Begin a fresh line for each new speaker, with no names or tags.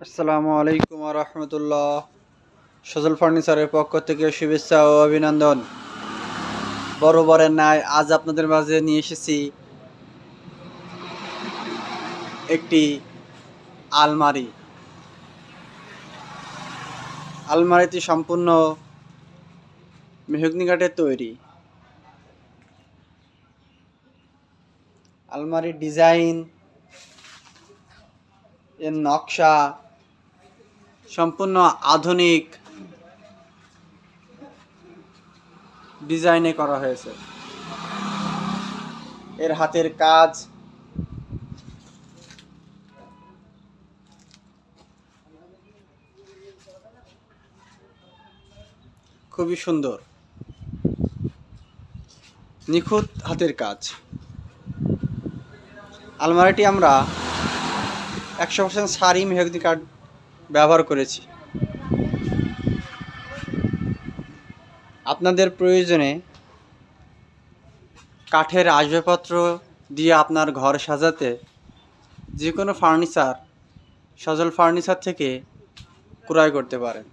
আসসালামু আলাইকুম রহমতুল্লাহ। সজল ফার্নিচারের পক্ষ থেকে শুভেচ্ছা ও অভিনন্দন। বরাবরের ন্যায় আজ আপনাদের মাঝে নিয়ে এসেছি একটি আলমারি। আলমারিটি সম্পূর্ণ মেহগনি কাঠের তৈরি। আলমারির ডিজাইন, এর নকশা সম্পূর্ণ আধুনিক ডিজাইনে করা হয়েছে। এর হাতের কাজ খুবই সুন্দর। নিখুঁত হাতের কাজ। আলমারিটি আমরা একশো পার্সেন্ট সারি মেহগনি কাঠ ব্যবহার করেছি। আপনাদের প্রয়োজনে কাঠের আসবাবপত্র দিয়ে আপনার ঘর সাজাতে যে কোনো ফার্নিচার, সজল ফার্নিচার থেকে ক্রয় করতে পারেন।